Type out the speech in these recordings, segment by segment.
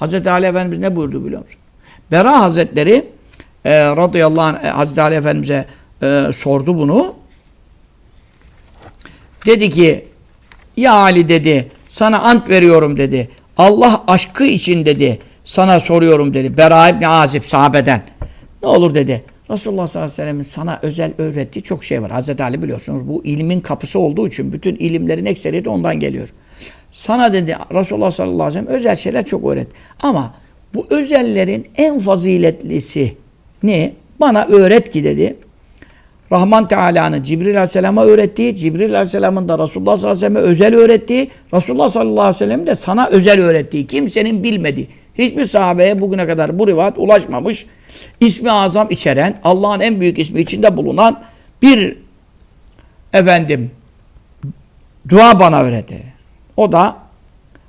Hazreti Ali Efendimiz ne buyurdu biliyor musun? Bera Hazretleri e, radıyallahu anh e, Hazreti Ali Efendimiz'e e, sordu bunu. Dedi ki ya Ali dedi sana ant veriyorum dedi. Allah aşkı için dedi sana soruyorum dedi. Bera İbni Azib sahabeden. Ne olur dedi. Resulullah sallallahu aleyhi ve sellem'in sana özel öğrettiği çok şey var. Hazreti Ali biliyorsunuz bu ilmin kapısı olduğu için bütün ilimlerin ekseriyeti ondan geliyor. Sana dedi Resulullah sallallahu aleyhi ve sellem özel şeyler çok öğret. Ama bu özellerin en faziletlisi ne? Bana öğret ki dedi. Rahman Teala'nın Cibril Aleyhisselam'a öğrettiği, Cibril Aleyhisselam'ın da Resulullah sallallahu aleyhi ve sellem'e özel öğrettiği, Resulullah sallallahu aleyhi ve sellem'in de sana özel öğrettiği, kimsenin bilmediği, hiçbir sahabeye bugüne kadar bu rivayet ulaşmamış, ismi azam içeren, Allah'ın en büyük ismi içinde bulunan bir efendim dua bana öğretti. O da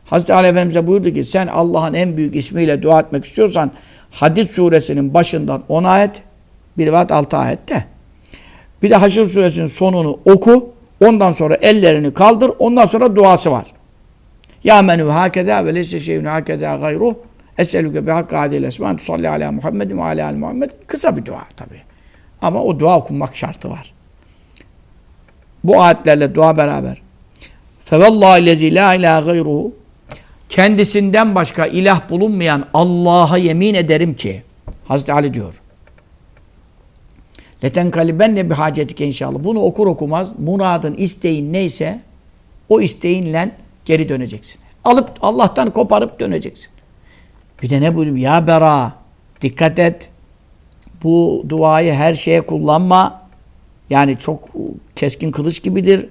Hazreti Ali Efendimiz'e buyurdu ki sen Allah'ın en büyük ismiyle dua etmek istiyorsan Hadid suresinin başından 10 ayet, bir rivayet 6 ayette. Bir de Haşr suresinin sonunu oku. Ondan sonra ellerini kaldır. Ondan sonra duası var. Ya menü hakeza ve leyse şeyun hakeza gayruh. Eselüke bi hakkı adil esman tusalli ala Muhammedin ve ala al Muhammed. Kısa bir dua tabi. Ama o dua okunmak şartı var. Bu ayetlerle dua beraber. Fevallahi lezi la ilahe gayruhu. Kendisinden başka ilah bulunmayan Allah'a yemin ederim ki. Hazreti Ali diyor. Leten kalibenne bir hacetike inşallah. Bunu okur okumaz muradın, isteğin neyse o isteğinle geri döneceksin. Alıp Allah'tan koparıp döneceksin. Bir de ne buyurayım? Ya bera dikkat et. Bu duayı her şeye kullanma. Yani çok keskin kılıç gibidir.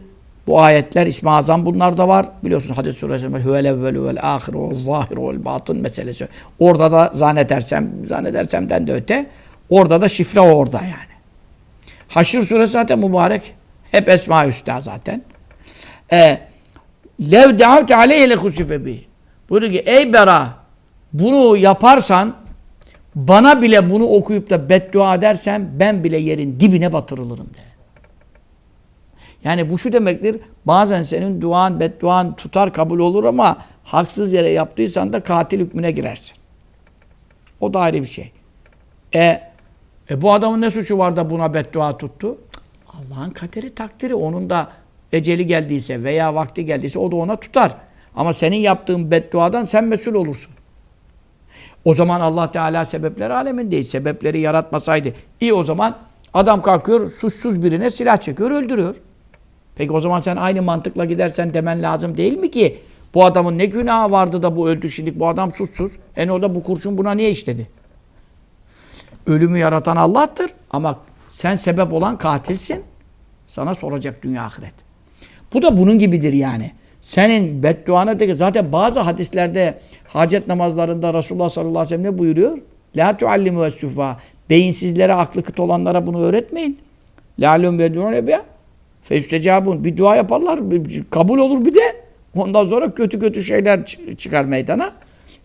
Bu ayetler İsmi Azam bunlar da var. Biliyorsun hadis suresinde huvel evvelu vel ahir vel zahir vel batın meselesi. Orada da zannedersem, zannedersemden de öte. Orada da şifre orada yani. Haşr suresi zaten mübarek. Hep Esma Hüsna zaten. E, Lev deavte aleyhe lekusife bi. Buyuruyor ki ey Bera bunu yaparsan bana bile bunu okuyup da beddua edersen ben bile yerin dibine batırılırım de. Yani bu şu demektir. Bazen senin duan, bedduan tutar kabul olur ama haksız yere yaptıysan da katil hükmüne girersin. O da ayrı bir şey. E, e bu adamın ne suçu var da buna beddua tuttu? Allah'ın kaderi takdiri. Onun da eceli geldiyse veya vakti geldiyse o da ona tutar. Ama senin yaptığın bedduadan sen mesul olursun. O zaman Allah Teala sebepler alemindeyiz. Sebepleri yaratmasaydı. İyi o zaman adam kalkıyor suçsuz birine silah çekiyor öldürüyor. Peki o zaman sen aynı mantıkla gidersen demen lazım değil mi ki? Bu adamın ne günahı vardı da bu öldü şimdi bu adam suçsuz. En orada bu kurşun buna niye işledi? Ölümü yaratan Allah'tır ama sen sebep olan katilsin. Sana soracak dünya ahiret. Bu da bunun gibidir yani. Senin bedduana de zaten bazı hadislerde hacet namazlarında Resulullah sallallahu aleyhi ve sellem ne buyuruyor? La tuallimu es-sufa. Beyinsizlere, aklı kıt olanlara bunu öğretmeyin. La lum ve. Feüstecabun. Bir dua yaparlar, bir, kabul olur bir de. Ondan sonra kötü kötü şeyler çıkar meydana.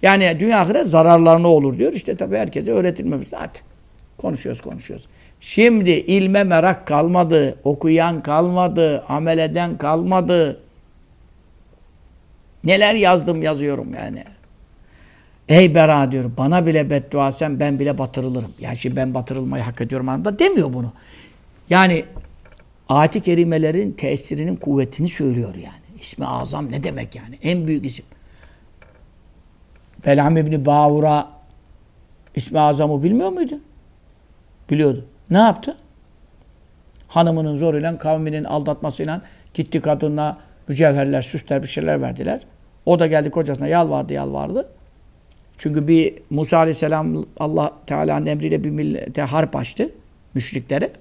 Yani dünya ahiret zararlarına olur diyor. İşte tabii herkese öğretilmemiş zaten. Konuşuyoruz konuşuyoruz. Şimdi ilme merak kalmadı, okuyan kalmadı, amel eden kalmadı. Neler yazdım yazıyorum yani. Ey Bera diyor, bana bile beddua sen ben bile batırılırım. Yani şimdi ben batırılmayı hak ediyorum anlamda demiyor bunu. Yani ayet-i kerimelerin tesirinin kuvvetini söylüyor yani. İsmi azam ne demek yani? En büyük isim. Belam İbni Bağur'a ismi azamı bilmiyor muydu? Biliyordu. Ne yaptı? Hanımının zoruyla, kavminin aldatmasıyla gitti kadınla mücevherler, süsler bir şeyler verdiler. O da geldi kocasına yalvardı yalvardı. Çünkü bir Musa Aleyhisselam Allah Teala'nın emriyle bir millete harp açtı müşriklere.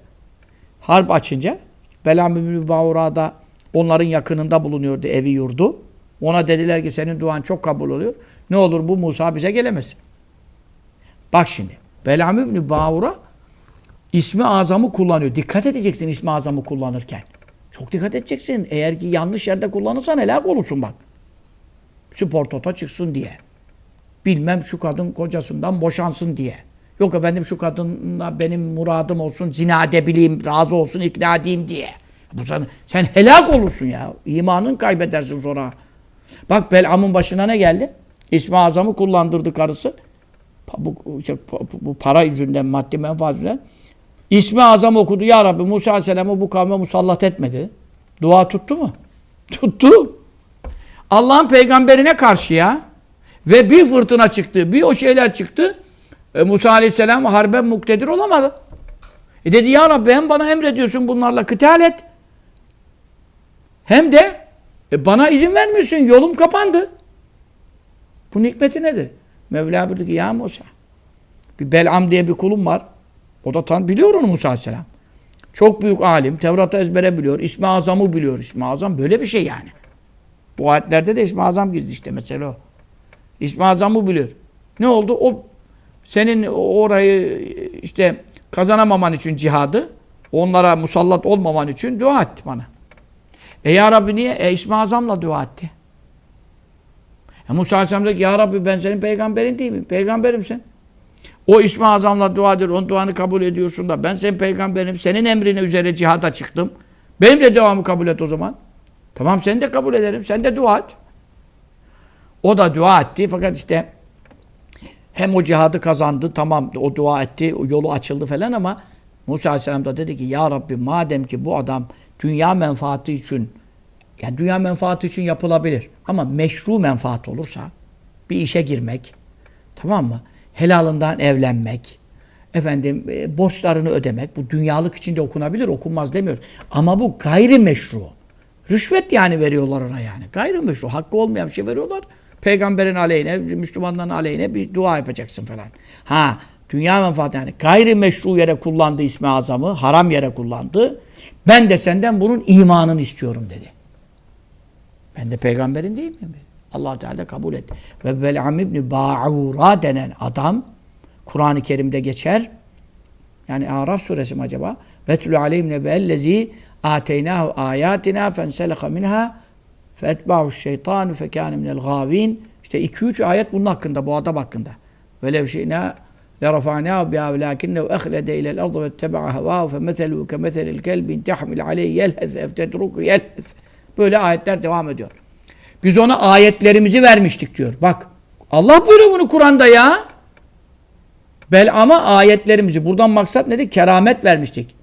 Harp açınca Belam İbni Bağur'a onların yakınında bulunuyordu evi yurdu. Ona dediler ki senin duan çok kabul oluyor. Ne olur bu Musa bize gelemesin. Bak şimdi. Belam İbni Bağur'a ismi azamı kullanıyor. Dikkat edeceksin ismi azamı kullanırken. Çok dikkat edeceksin. Eğer ki yanlış yerde kullanırsan helak olursun bak. Spor toto çıksın diye. Bilmem şu kadın kocasından boşansın diye. Yok efendim şu kadınla benim muradım olsun, zina edebileyim, razı olsun, ikna edeyim diye. Bu sen, sen helak olursun ya. İmanın kaybedersin sonra. Bak Belam'ın başına ne geldi? İsmi Azam'ı kullandırdı karısı. Bu, işte bu para yüzünden, maddi menfaat yüzünden. İsmi Azam okudu. Ya Rabbi Musa Aleyhisselam'ı bu kavme musallat etmedi. Dua tuttu mu? Tuttu. Allah'ın peygamberine karşı ya. Ve bir fırtına çıktı, bir o şeyler çıktı. E, Musa Aleyhisselam harben muktedir olamadı. E dedi ya Rabbi hem bana emrediyorsun bunlarla kıtal et. Hem de e, bana izin vermiyorsun. Yolum kapandı. Bu hikmeti nedir? Mevla buyurdu ki ya Musa. Bir Bel'am diye bir kulum var. O da tan biliyor onu Musa Aleyhisselam. Çok büyük alim. Tevrat'ı ezbere biliyor. İsmi Azam'ı biliyor. İsmi Azam böyle bir şey yani. Bu ayetlerde de İsmi Azam gizli işte mesela o. İsmi Azam'ı biliyor. Ne oldu? O senin orayı işte kazanamaman için cihadı, onlara musallat olmaman için dua etti bana. E ya Rabbi niye? E İsmi Azam'la dua etti. E Musa Aleyhisselam dedi ki ya Rabbi ben senin peygamberin değil miyim? Peygamberimsin. O İsmi Azam'la duadır. Onun duanı kabul ediyorsun da ben senin peygamberim. Senin emrine üzere cihada çıktım. Benim de duamı kabul et o zaman. Tamam seni de kabul ederim. Sen de dua et. O da dua etti fakat işte hem o cihadı kazandı tamam o dua etti o yolu açıldı falan ama Musa Aleyhisselam da dedi ki ya Rabbi madem ki bu adam dünya menfaati için yani dünya menfaati için yapılabilir ama meşru menfaat olursa bir işe girmek tamam mı? Helalından evlenmek efendim e, borçlarını ödemek bu dünyalık için de okunabilir okunmaz demiyor ama bu gayri meşru. Rüşvet yani veriyorlar ona yani. Gayrimeşru. Hakkı olmayan bir şey veriyorlar. Peygamberin aleyhine, Müslümanların aleyhine bir dua yapacaksın falan. Ha, dünya menfaati yani gayrimeşru yere kullandı ismi azamı, haram yere kullandı. Ben de senden bunun imanını istiyorum dedi. Ben de peygamberin değil miyim? allah Teala kabul etti. Ve Bel'am İbni Ba'ura denen adam Kur'an-ı Kerim'de geçer. Yani Araf suresi mi acaba? Ve tülü aleyhim nebellezi ateynahu ayatina fenseleha minha fetba'u şeytanu fekâne minel gâvîn. İşte 2-3 ayet bunun hakkında, bu adam hakkında. Ve lev şi'nâ لرفعناه بها ولكنه أخلد إلى الأرض واتبع هواه فمثله كمثل الكلب إن تحمل عليه يلهث أو تتركه يلهث Böyle ayetler devam ediyor. Biz ona ayetlerimizi vermiştik diyor. Bak Allah buyuruyor bunu Kur'an'da ya. Bel ama ayetlerimizi. Buradan maksat nedir? Keramet vermiştik.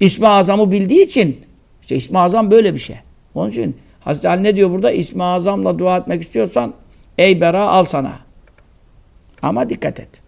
İsmi Azam'ı bildiği için işte İsmi Azam böyle bir şey. Onun için Hazreti Ali ne diyor burada? İsmi Azam'la dua etmek istiyorsan ey bera al sana. Ama dikkat et.